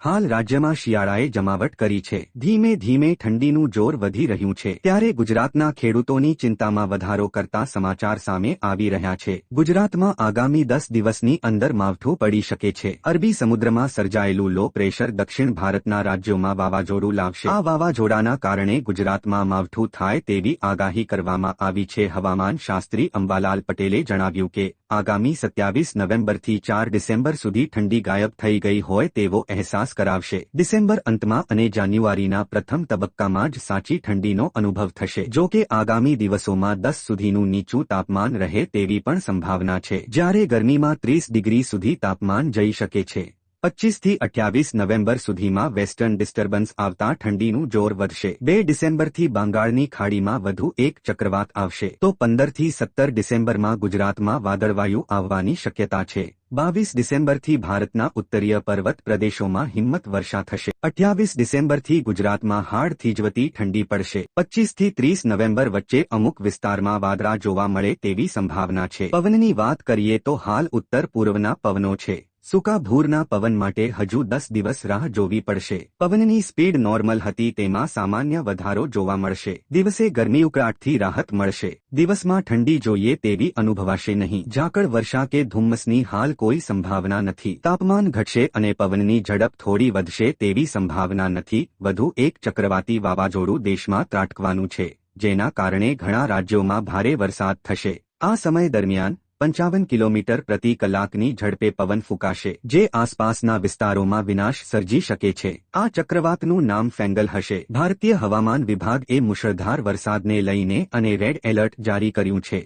હાલ રાજ્યમાં શિયાળાએ જમાવટ કરી છે. ધીમે ધીમે ઠંડીનું જોર વધી રહ્યું છે. ત્યારે ગુજરાતના ખેડૂતોની ચિંતામાં વધારો કરતા સમાચાર સામે આવી રહ્યા છે. ગુજરાતમાં આગામી દસ દિવસની અંદર માવઠું પડી શકે છે. અરબી સમુદ્રમાં સર્જાયેલું લો પ્રેશર દક્ષિણ ભારતના રાજ્યોમાં વાવાઝોડું લાવશે. આ વાવાઝોડાના કારણે ગુજરાતમાં માવઠું થાય તેવી આગાહી કરવામાં આવી છે. હવામાન શાસ્ત્રી અંબાલાલ પટેલે જણાવ્યું કે, આગામી સત્યાવીસ નવેમ્બરથી ચાર ડિસેમ્બર સુધી ઠંડી ગાયબ થઈ ગઈ હોય તેવો અહેસાસ કરાવશે. ડિસેમ્બર અંતમાં અને જાન્યુઆરીના પ્રથમ તબક્કામાં જ સાચી ઠંડીનો અનુભવ થશે. જો કે આગામી દિવસોમાં દસ સુધીનું નીચું તાપમાન રહે તેવી પણ સંભાવના છે. જ્યારે ગરમીમાં ત્રીસ ડિગ્રી સુધી તાપમાન જઈ શકે છે. પચ્ચીસથી અઠ્યાવીસ નવેમ્બર સુધીમાં વેસ્ટર્ન ડિસ્ટર્બન્સ આવતા ઠંડીનું જોર વધશે. બે ડિસેમ્બરથી બંગાળની ખાડીમાં વધુ એક ચક્રવાત આવશે. તો પંદરથી સત્તર ડિસેમ્બરમાં ગુજરાતમાં વાદળવાયુ આવવાની શક્યતા છે. બાવીસ ડિસેમ્બરથી ભારતના ઉત્તરીય પર્વત પ્રદેશોમાં હિંમત વર્ષા થશે. અઠ્યાવીસ ડિસેમ્બરથી ગુજરાતમાં હાડ થીજવતી ઠંડી પડશે. પચ્ચીસથી ત્રીસ નવેમ્બર વચ્ચે અમુક વિસ્તારમાં વાદળા જોવા મળે તેવી સંભાવના છે. પવનની વાત કરીએ તો હાલ ઉત્તર પૂર્વના પવનો છે. સૂકા ભૂરના પવન માટે હજુ દસ દિવસ રાહ જોવી પડશે. પવનની સ્પીડ નોર્મલ હતી તેમાં સામાન્ય વધારો જોવા મળશે. દિવસે ગરમી ઉકળાટથી રાહત મળશે. દિવસમાં ઠંડી જોઈએ તેવી અનુભવાશે નહીં. ઝાકળ વર્ષા કે ધુમ્મસની હાલ કોઈ સંભાવના નથી. તાપમાન ઘટશે અને પવનની ઝડપ થોડી વધશે તેવી સંભાવના નથી. વધુ એક ચક્રવાતી વાવાઝોડું દેશમાં ત્રાટકવાનું છે, જેના કારણે ઘણા રાજ્યોમાં ભારે વરસાદ થશે. આ સમય દરમિયાન પંચાવન કિલોમીટર પ્રતિ કલાકની ઝડપે પવન ફૂંકાશે, જે આસપાસના વિસ્તારોમાં વિનાશ સર્જી શકે છે. આ ચક્રવાતનું નામ ફેંગલ હશે. ભારતીય હવામાન વિભાગ એ મુશળધાર વરસાદને લઈને અને રેડ એલર્ટ જારી કર્યું છે.